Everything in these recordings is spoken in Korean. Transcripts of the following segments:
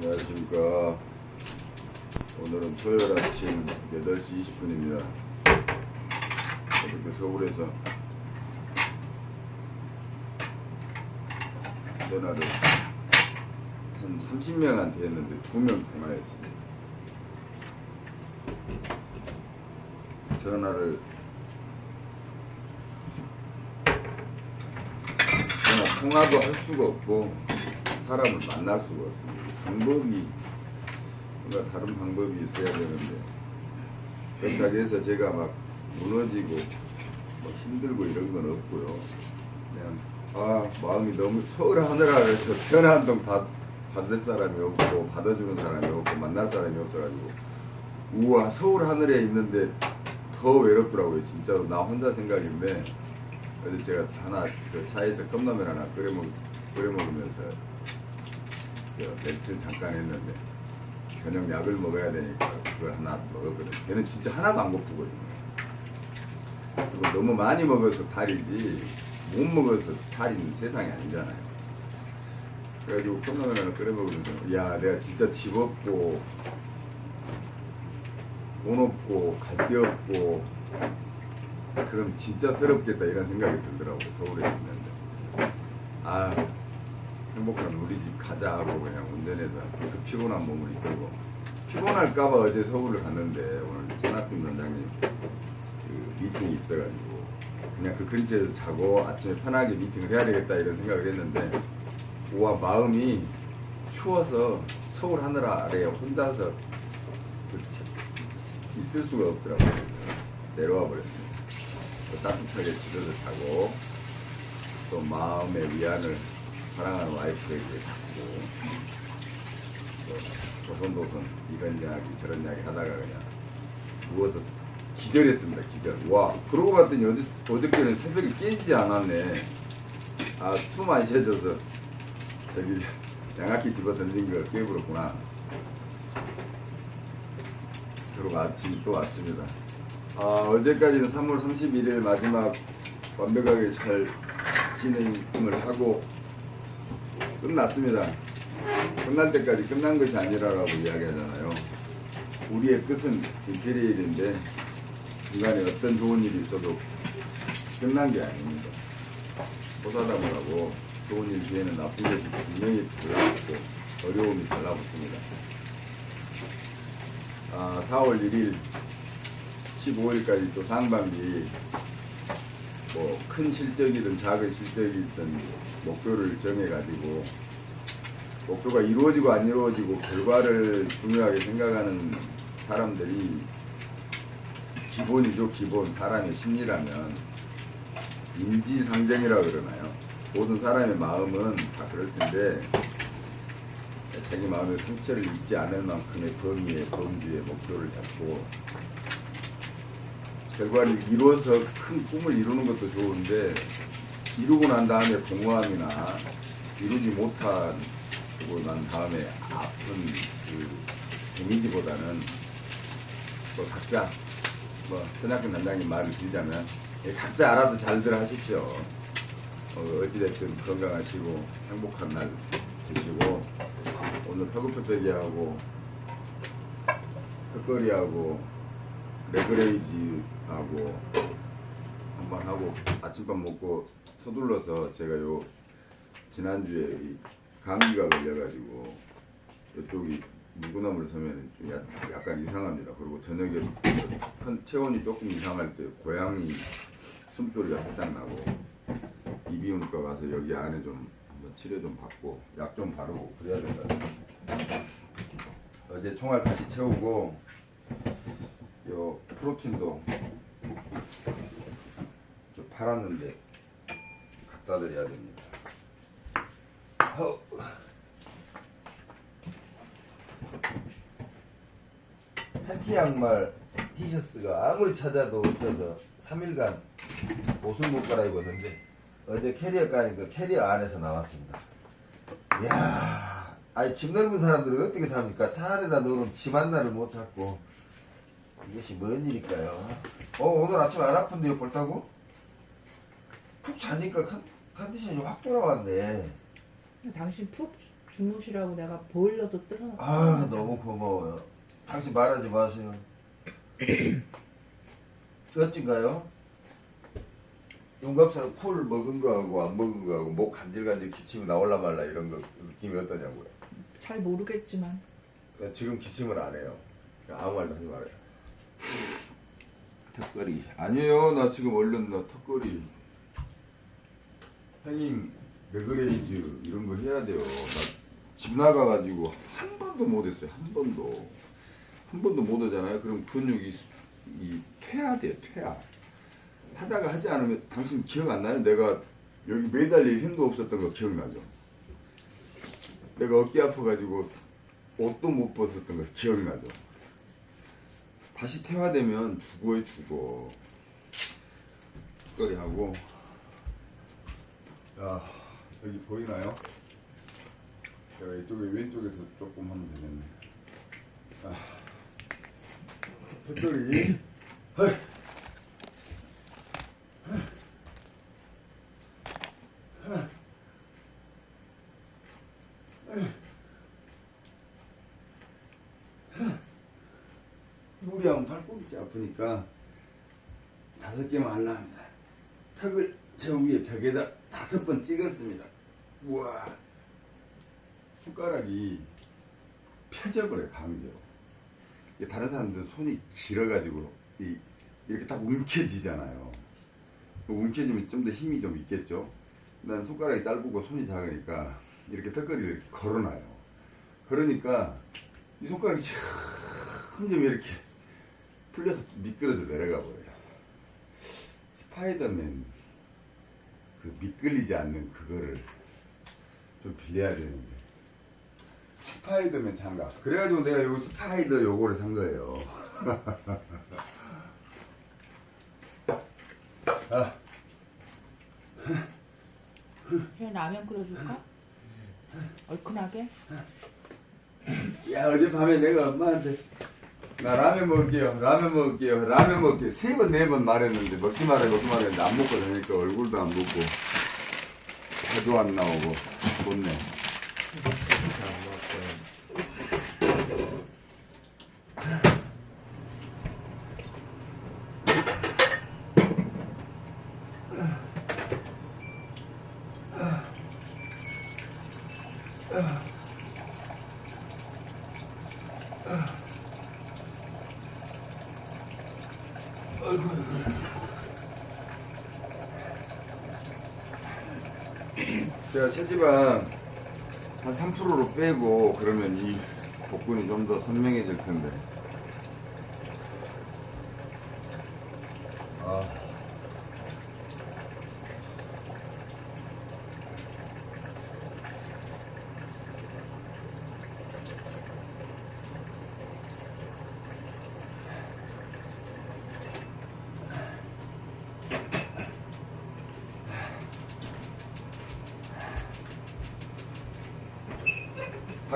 안녕하십니까. 오늘은 토요일 아침 8시 20분입니다. 어저께 서울에서 전화를 한 30명한테 했는데 2명 통화했습니다. 전화를 전화 통화도 할 수가 없고 사람을 만날 수가 없습니다. 방법이 뭔가 다른 방법이 있어야 되는데 그렇다고 해서 제가 막 무너지고 뭐 힘들고 이런 건 없고요. 그냥 아 마음이 너무 서울 하느라 해서 전화 한통 받을 사람이 없고 받아주는 사람이 없고 만날 사람이 없어가지고 우와 서울 하늘에 있는데 더 외롭더라고요. 진짜로 나 혼자 생각인데 어제 제가 하나 그 차에서 컵라면 하나 끓여 먹으면서 저 멘트 잠깐 했는데 저녁 약을 먹어야 되니까 그걸 하나 먹었거든요. 걔는 진짜 하나도 안 고프거든요. 그리고 너무 많이 먹어서 탈이지 못 먹어서 탈인 세상이 아니잖아요. 그래가지고 컵라면 하나 끓여 먹으면서 야 내가 진짜 집 없고 돈 없고 갈 데 없고 그럼 진짜 서럽겠다 이런 생각이 들더라고 서울에 있는데 아 행복한 우리 집 가자 하고 그냥 운전해서 그 피곤한 몸을 이끌고 피곤할까봐 어제 서울을 갔는데 오늘 전학금 원장님 그 미팅이 있어가지고 그냥 그 근처에서 자고 아침에 편하게 미팅을 해야 되겠다 이런 생각을 했는데 우와 마음이 추워서 서울 하늘 아래에 혼자서 그 차- 있을 수가 없더라고요. 내려와 버렸습니다. 또 따뜻하게 집에서 자고 또 마음의 위안을 사랑하는 와이프에게 또 도선도선 이런 이야기 저런 이야기 하다가 그냥 누워서 기절했습니다 기절. 와 그러고 봤더니 어제, 어저께는 새벽에 깨지지 않았네. 아 숨 안 쉬어져서 저기 양아기 집어 던진 거 깨부렸구나. 그러고 아침 또 왔습니다. 아, 어제까지는 3월 31일 마지막 완벽하게 잘 진행을 하고 끝났습니다. 끝날 때까지 끝난 것이 아니라라고 이야기하잖아요. 우리의 끝은 임페리얼인데 중간에 어떤 좋은 일이 있어도 끝난 게 아닙니다. 호사담을 하고 좋은 일 뒤에는 나쁜 것이 분명히 달라붙고 어려움이 달라붙습니다. 아, 4월 1일 15일까지 또 상반기 뭐 큰 실적이든 작은 실적이든 목표를 정해가지고 목표가 이루어지고 안 이루어지고 결과를 중요하게 생각하는 사람들이 기본이죠 기본. 사람의 심리라면 인지상정이라고 그러나요? 모든 사람의 마음은 다 그럴 텐데 자기 마음의 상처를 입지 않을 만큼의 범위의 범주의 목표를 잡고 결과를 이루어서 큰 꿈을 이루는 것도 좋은데 이루고 난 다음에 공허함이나 이루지 못하고 난 다음에 아픈 그 데미지보다는 또 각자 뭐 전학교 단장님 말을 드리자면 예, 각자 알아서 잘들 하십시오. 어, 어찌됐든 건강하시고 행복한 날 되시고 오늘 허급허백이하고 턱걸이하고 레그레이즈하고 한번 하고 아침밥 먹고 서둘러서 제가 요 지난주에 이 감기가 걸려가지고 이쪽이 무구나물 서면 좀 약- 약간 이상합니다. 그리고 저녁에 큰 체온이 조금 이상할 때 고양이 숨소리가 살짝 나고 이비인후과 가서 여기 안에 좀 치료 좀 받고 약 좀 바르고 그래야 된다. 어제 총알 다시 채우고 요 프로틴도 좀 팔았는데 갖다 드려야 됩니다. 허. 팬티 양말 티셔츠가 아무리 찾아도 없어서 3일간 옷을 못 갈아입었는데 어제 캐리어 까니까 캐리어 안에서 나왔습니다. 이야, 아니 집 넓은 사람들은 어떻게 삽니까? 차 안에다 넣으면 짐 하나를 못 찾고 이것이 뭔 일일까요? 어 오늘 아침 안 아픈데요 볼따고? 푹 자니까 컨, 컨디션이 확 돌아왔네 당신 푹 주무시라고 내가 보일러도 틀어놨어. 아 너무 고마워요. 당신 말하지 마세요. 어찌가요? 윤곽사 풀 먹은 거하고 안 먹은 거하고 목 간질간질 기침이 나올라 말라 이런 거 느낌이 어떠냐고요? 잘 모르겠지만 나 지금 기침을 안 해요. 아무 말도 하지 말아요. 턱걸이 아니에요. 나 지금 얼른 나 턱걸이 행잉 레그레이즈 이런 거 해야 돼요. 나집 나가가지고 한 번도 못 했어요. 한 번도 한 번도 못 하잖아요. 그럼 근육이 수- 이 퇴화돼 퇴화. 하다가 하지 않으면 당신 기억 안 나요? 내가 여기 매달릴 힘도 없었던 거 기억나죠? 내가 어깨 아파가지고 옷도 못 벗었던 거 기억나죠? 다시 퇴화되면 죽어요 죽어. 거리 하고. 야 여기 보이나요? 제가 이쪽에 왼쪽에서 조금 하면 되겠네. 아, 턱걸이 헐. 무리하면 팔꿈치 아프니까 다섯 개만 하려 합니다. 턱을 저 위에 벽에다 다섯 번 찍었습니다. 우와. 손가락이 펴져버려요, 강제로. 다른 사람들은 손이 길어가지고 이, 이렇게 딱 움켜지잖아요. 움켜지면 좀 더 힘이 좀 있겠죠. 난 손가락이 짧고 손이 작으니까 이렇게 턱걸이를 이렇게 걸어놔요. 그러니까 이 손가락이 점점 이렇게 풀려서 미끄러져 내려가 버려요. 스파이더맨 그 미끌리지 않는 그거를 좀 빌려야 되는데 스파이더맨 장갑 그래가지고 내가 요 스파이더 요거를 산 거예요. 아, 라면 끓여줄까? 얼큰하게? 야 어젯밤에 내가 엄마한테 나 라면 먹을게요 라면 먹을게요 라면 먹을게요. 세 번 네 번 말했는데 먹지 말아요 먹지 말아요 했는데 안 먹고 다니니까 얼굴도 안 붓고 배도 안 나오고 좋네 제가 체지방 한 3%로 빼고 그러면 이 복근이 좀 더 선명해질 텐데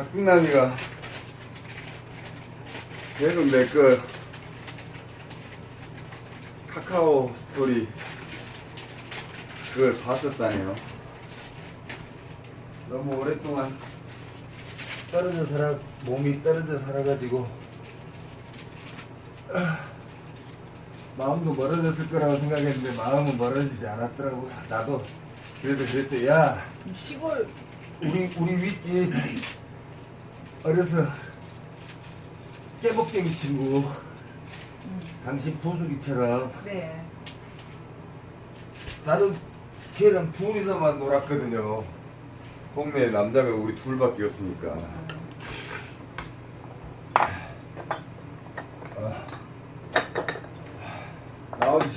박승남이가 계속 내그 카카오 스토리 그걸 봤었다네요. 너무 오랫동안 떨어져 살아 몸이 떨어져 살아가지고 아, 마음도 멀어졌을 거라고 생각했는데 마음은 멀어지지 않았더라고요. 나도 그래도 그랬죠. 야 시골 우리 우리 윗집 어려서 깨복쟁이 친구 당신 보수기처럼 네 나도 걔랑 둘이서만 놀았거든요. 동네에 남자가 우리 둘밖에 없으니까. 아. 나오지.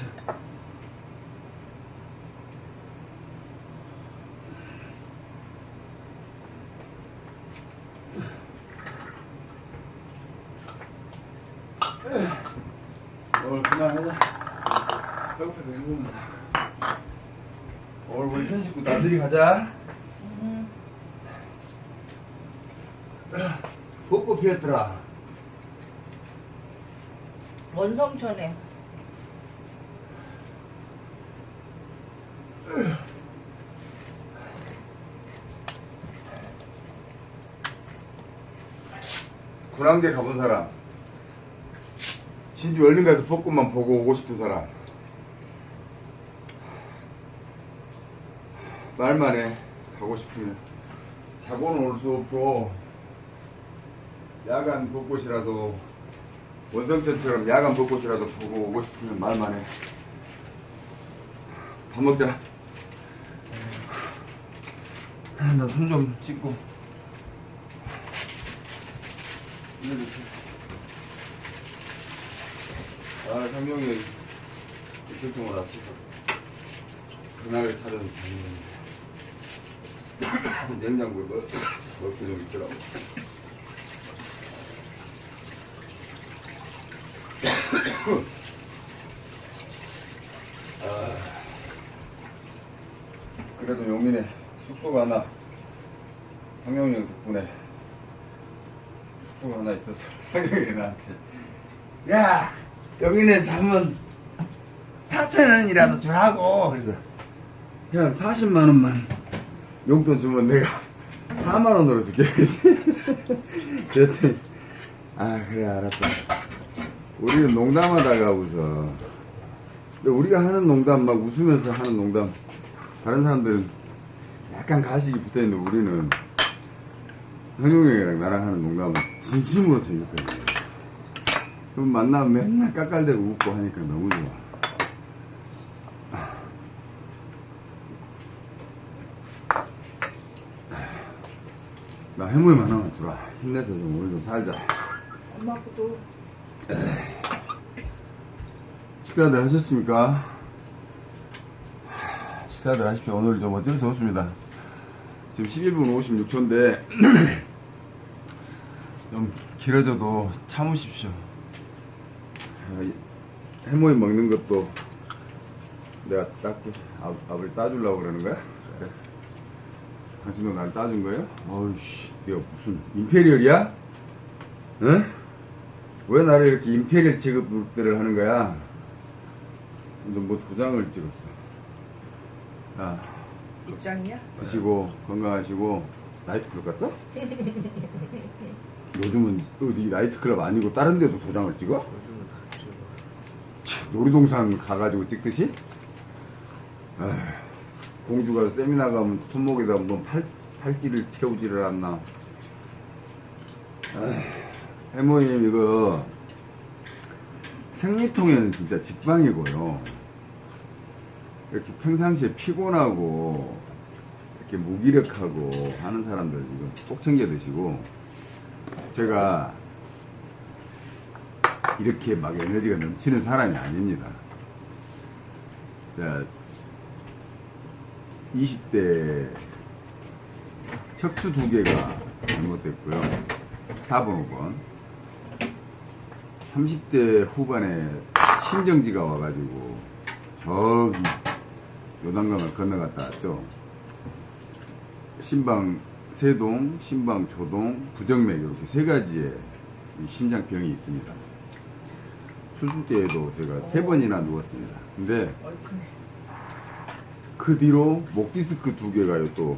오늘 그만하자. 배고파 배고파. 남들이 가자. 음, 벚꽃 피었더라. 원성천에 군항제 가본 사람 진주 얼른 가서 벚꽃만 보고 오고 싶은 사람 말만 해 가고 싶으면 자고는 올 수 없고 야간 벚꽃이라도 원성천처럼 야간 벚꽃이라도 보고 오고 싶으면 말만 해. 밥 먹자. 나 손 좀 씻고. 이렇게. 아, 상용이 교통을 앞에서 그날 찾아서 잤는데 냉장고에 뭐, 먹기 좀 있더라고. 아, 그래도 용민에 숙소가 하나 상영이 형 덕분에 숙소가 하나 있어서 상영이 나한테 야 용민에 잠은 4천 원이라도 주라고 그래서 형 40만 원만 용돈 주면 내가 4만 원으로 줄게 그랬더니 아 그래 알았다 우리는 농담하다가 웃어. 근데 우리가 하는 농담, 막 웃으면서 하는 농담, 다른 사람들은 약간 가식이 붙어 있는데 우리는 현웅이랑 나랑 하는 농담은 진심으로 생각해. 그럼 만나면 맨날 깎갈대고 웃고 하니까 너무 좋아. 나 해물만 하나만 주라. 힘내서 좀 오늘 좀 살자. 엄마 것도 식사들 하셨습니까? 식사들 하십시오. 오늘 좀 어쩔 수 없습니다. 지금 11분 56초인데, 좀 길어져도 참으십시오. 아, 이 해모임 먹는 것도 내가 딱, 앞, 앞을 따주려고 그러는 거야? 당신도 날 따준 거예요? 어이씨, 내가 무슨 임페리얼이야? 응? 왜 나를 이렇게 임페리얼 취급들을 하는 거야? 너뭐 도장을 찍었어. 야, 입장이야? 드시고 건강하시고 나이트클럽 갔어? 요즘은 어디 나이트클럽 아니고 다른 데도 도장을 찍어? 참, 놀이동산 가가지고 찍듯이? 에휴, 공주가 세미나 가면 손목에다 뭐 팔, 팔찌를 채우지를 않나. 해모님 이거 생리통에는 진짜 직방이고요. 이렇게 평상시에 피곤하고 이렇게 무기력하고 하는 사람들 이거 꼭 챙겨 드시고 제가 이렇게 막 에너지가 넘치는 사람이 아닙니다. 자, 20대 척추 두 개가 잘못됐고요. 4번, 5번. 30대 후반에 심정지가 와가지고 저기 요단강을 건너갔다 왔죠. 심방 세동, 심방 조동, 부정맥 이렇게 세 가지의 이 심장병이 있습니다. 수술 때에도 제가 세 번이나 누웠습니다. 근데. 그 뒤로 목 디스크 두 개가요 또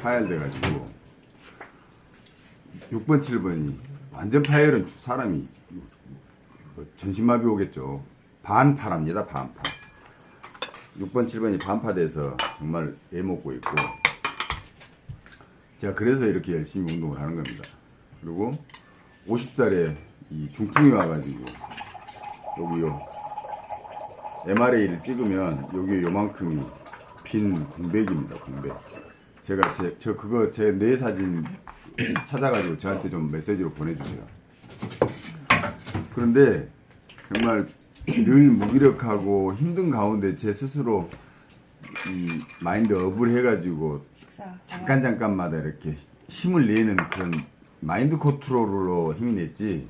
파열돼가지고 6번, 7번이 완전 파열은 사람이 뭐 전신마비 오겠죠. 반파랍니다, 반파. 6번, 7번이 반파돼서 정말 애먹고 있고 제가 그래서 이렇게 열심히 운동을 하는 겁니다. 그리고 50살에 이 중풍이 와가지고 여기요 MRA를 찍으면 여기 요만큼이 빈 공백입니다, 공백. 제가 제, 저 그거 제뇌 사진 찾아가지고 저한테 좀 메시지로 보내주세요. 그런데 정말 늘 무기력하고 힘든 가운데 제 스스로 이 마인드 업을 해가지고. 잠깐 잠깐마다 이렇게 힘을 내는 그런 마인드 컨트롤로 힘이 냈지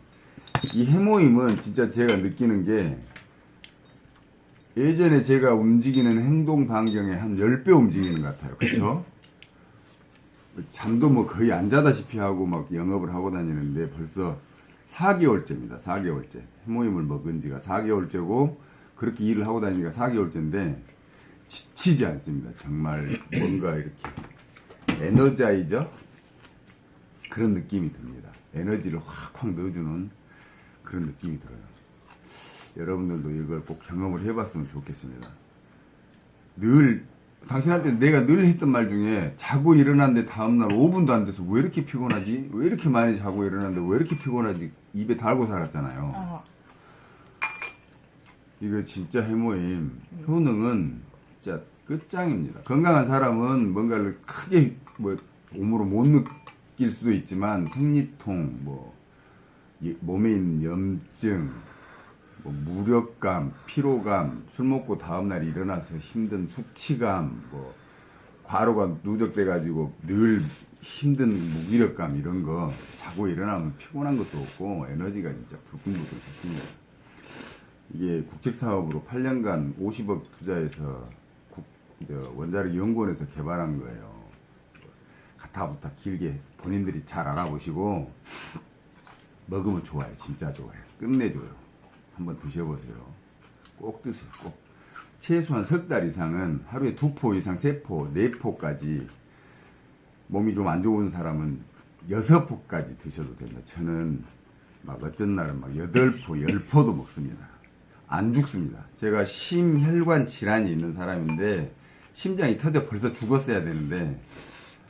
이 해모임은 진짜 제가 느끼는 게 예전에 제가 움직이는 행동 반경의 한 10배 움직이는 것 같아요 그쵸? 잠도 뭐 거의 안 자다시피 하고 막 영업을 하고 다니는데 벌써 4개월째입니다 4개월째 해모임을 먹은 지가 4개월째고 그렇게 일을 하고 다니니까 4개월째인데 지치지 않습니다 정말 뭔가 이렇게 에너자이저 그런 느낌이 듭니다. 에너지를 확확 넣어주는 그런 느낌이 들어요. 여러분들도 이걸 꼭 경험을 해봤으면 좋겠습니다. 늘 당신한테 내가 늘 했던 말 중에 자고 일어났는데 다음날 5분도 안 돼서 왜 이렇게 피곤하지? 왜 이렇게 많이 자고 일어났는데 왜 이렇게 피곤하지? 입에 달고 살았잖아요. 어. 이거 진짜 해모임 효능은 진짜 끝장입니다. 건강한 사람은 뭔가를 크게 뭐 몸으로 못 느낄 수도 있지만 생리통, 뭐 이- 몸에 있는 염증, 뭐 무력감, 피로감, 술 먹고 다음날 일어나서 힘든 숙취감, 뭐 과로가 누적돼 가지고 늘 힘든 무기력감 이런 거 자고 일어나면 피곤한 것도 없고 에너지가 진짜 불끈불끈 좋습니다. 이게 국책사업으로 8년간 50억 투자해서 국, 저 원자력 연구원에서 개발한 거예요. 가타부터 길게 본인들이 잘 알아보시고 먹으면 좋아요. 진짜 좋아요. 끝내줘요. 한번 드셔보세요. 꼭 드세요. 꼭. 최소한 석 달 이상은 하루에 두 포 이상, 세 포, 네 포까지 몸이 좀 안 좋은 사람은 여섯 포까지 드셔도 됩니다. 저는 막 어쩐 날은 막 여덟 포, 열 포도 먹습니다. 안 죽습니다. 제가 심혈관 질환이 있는 사람인데 심장이 터져 벌써 죽었어야 되는데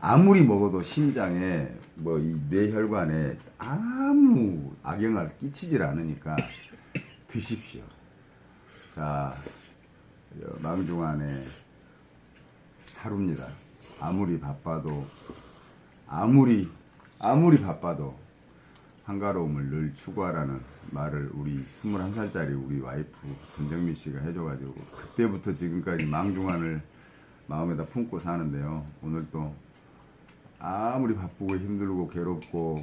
아무리 먹어도 심장에 뭐 이 뇌혈관에 아무 악영향을 끼치질 않으니까 드십시오. 자, 여- 망중안의 하루입니다. 아무리 바빠도 아무리 아무리 바빠도 한가로움을 늘 추구하라는 말을 우리 21살짜리 우리 와이프 전정미 씨가 해줘가지고 그때부터 지금까지 망중안을 마음에다 품고 사는데요. 오늘 또 아무리 바쁘고 힘들고 괴롭고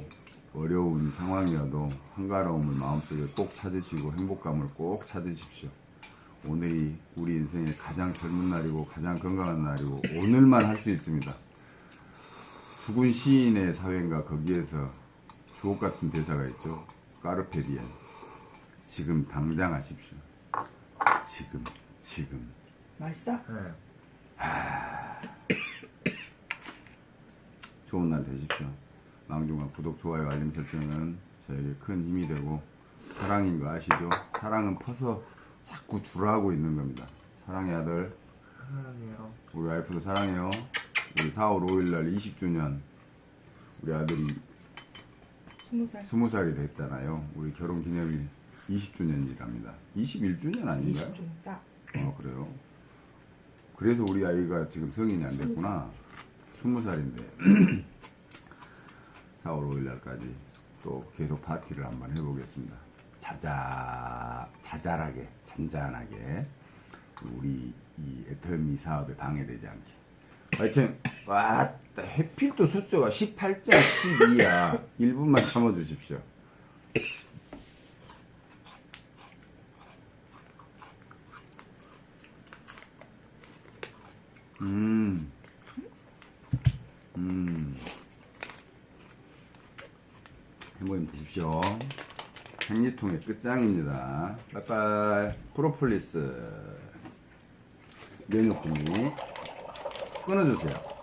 어려운 상황이어도 한가로움을 마음속에 꼭 찾으시고 행복감을 꼭 찾으십시오. 오늘이 우리 인생의 가장 젊은 날이고 가장 건강한 날이고 오늘만 할 수 있습니다. 죽은 시인의 사회인가 거기에서 주옥 같은 대사가 있죠. 까르페디엔. 지금 당장 하십시오. 지금, 지금. 맛있어? 네. 좋은 날 되십시오. 망중한 구독, 좋아요, 알림 설정은 저에게 큰 힘이 되고 사랑인 거 아시죠? 사랑은 퍼서 자꾸 줄하고 있는 겁니다. 사랑의 아들, 사랑해요. 우리 와이프도 사랑해요. 우리 4월 5일 날 20주년 우리 아들이 스무 살. 20살이 됐잖아요. 우리 결혼 기념일 20주년이랍니다. 21주년 아닌가요? 20중 딱. 어, 그래요. 그래서 우리 아이가 지금 성인이 안 됐구나. 20살인데. 4월 5일 날까지 또 계속 파티를 한번 해보겠습니다. 자자, 자잘하게, 잔잔하게. 우리 이 애터미 사업에 방해되지 않게. 하여튼, 와, 해필도 숫자가 18.12야. 1분만 참아주십시오. 음. 음. 드십시오. 생리통의 끝장입니다. 빠빠이. 프로폴리스. 면역분이 끊어주세요.